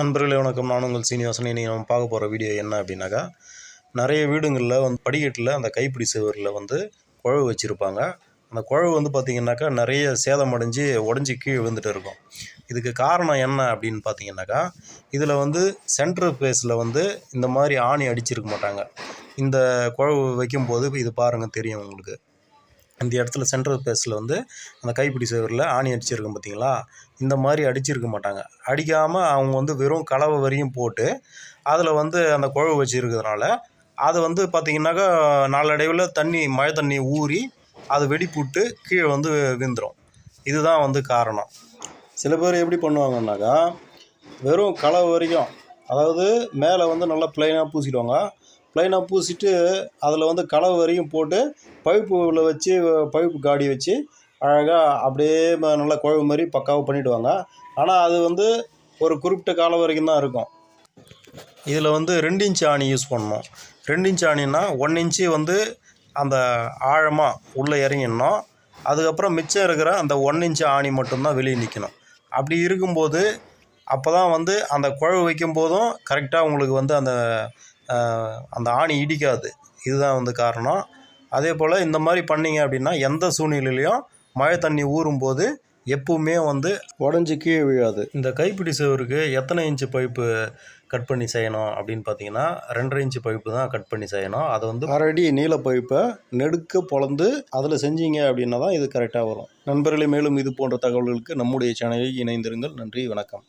நண்பர்களே வணக்கம். நான் உங்கள் சீனிவாசன். இன்றைக்கி நம்ம பார்க்க போகிற வீடியோ என்ன அப்படின்னாக்கா நிறைய வீடுங்களில் வந்து படிக்கட்டில் அந்த கைப்பிடி சுவரில் வந்து குழவு வச்சுருப்பாங்க. அந்த குழவு வந்து பார்த்திங்கனாக்கா நிறைய சேதமடைஞ்சு உடஞ்சி கீழே விழுந்துட்டு இருக்கும். இதுக்கு காரணம் என்ன அப்படின்னு பார்த்தீங்கன்னாக்கா இதில் வந்து சென்ட்ரு ஃபேஸில் வந்து இந்த மாதிரி ஆணி அடிச்சிருக்க மாட்டாங்க. இந்த குழவு வைக்கும்போது இது பாருங்கள் தெரியும் உங்களுக்கு. இந்த இடத்துல சென்ட்ரல் பேஸில் வந்து அந்த கைப்பிடி சுவரில் ஆணி அடிச்சிருக்கும் பார்த்தீங்களா இந்த மாதிரி அடிச்சிருக்க மாட்டாங்க. அடிக்காமல் அவங்க வந்து வெறும் கலவை வரையும் போட்டு அதில் வந்து அந்த குழவு வச்சுருக்கிறதுனால அது வந்து பார்த்திங்கனாக்கா நாளடைவில் தண்ணி மழை தண்ணி ஊறி அது வெடிப்புட்டு கீழே வந்து விழுந்துடும் இதுதான் வந்து காரணம். சில பேர் எப்படி பண்ணுவாங்கன்னாக்கா வெறும் கலவை வரைக்கும் அதாவது மேலே வந்து நல்லா ப்ளைனாக பூசிடுவாங்க. ப்ளைனாக பூசிட்டு அதில் வந்து கலவை வரையும் போட்டு பைப்பில் வச்சு பைப்பு காடி வச்சு அழகாக அப்படியே நல்லா குழவு மாதிரி பக்காவாக பண்ணிவிடுவாங்க ஆனால் அது வந்து ஒரு குறிப்பிட்ட காலம் வரைக்கும் தான் இருக்கும். இதில் வந்து ரெண்டு இன்ச் ஆணி யூஸ் பண்ணணும். ரெண்டு இன்ச் ஆணின்னா ஒன் இன்ச்சு வந்து அந்த ஆழமாக உள்ளே இறங்கிடணும். அதுக்கப்புறம் மிச்சம் இருக்கிற அந்த ஒன் இன்ச் ஆணி மட்டும்தான் வெளியே நிற்கணும் அப்படி இருக்கும்போது அப்போ தான் வந்து அந்த குழவு வைக்கும் போதும் கரெக்டாக உங்களுக்கு வந்து அந்த அந்த ஆணி இடிக்காது. இதுதான் வந்து காரணம். அதே போல் இந்த மாதிரி பண்ணீங்க அப்படின்னா எந்த சூழ்நிலையிலையும் மழை தண்ணி ஊறும்போது எப்பவுமே வந்து உடஞ்சி கீழே விழாது. இந்த கைப்பிடி சுவருக்கு எத்தனை இன்ச்சு பைப்பு கட் பண்ணி செய்யணும் அப்படின்னு பார்த்தீங்கன்னா ரெண்டரை இன்ச்சு பைப்பு தான் கட் பண்ணி செய்யணும். அது வந்து அரை அடி நீள பைப்பை நெடுக்க பொளந்து அதில் செஞ்சீங்க அப்படின்னா தான் இது கரெக்டாக வரும். நண்பர்களே மேலும் இது போன்ற தகவல்களுக்கு நம்முடைய சேனலில் இணைந்திருங்கள். நன்றி வணக்கம்.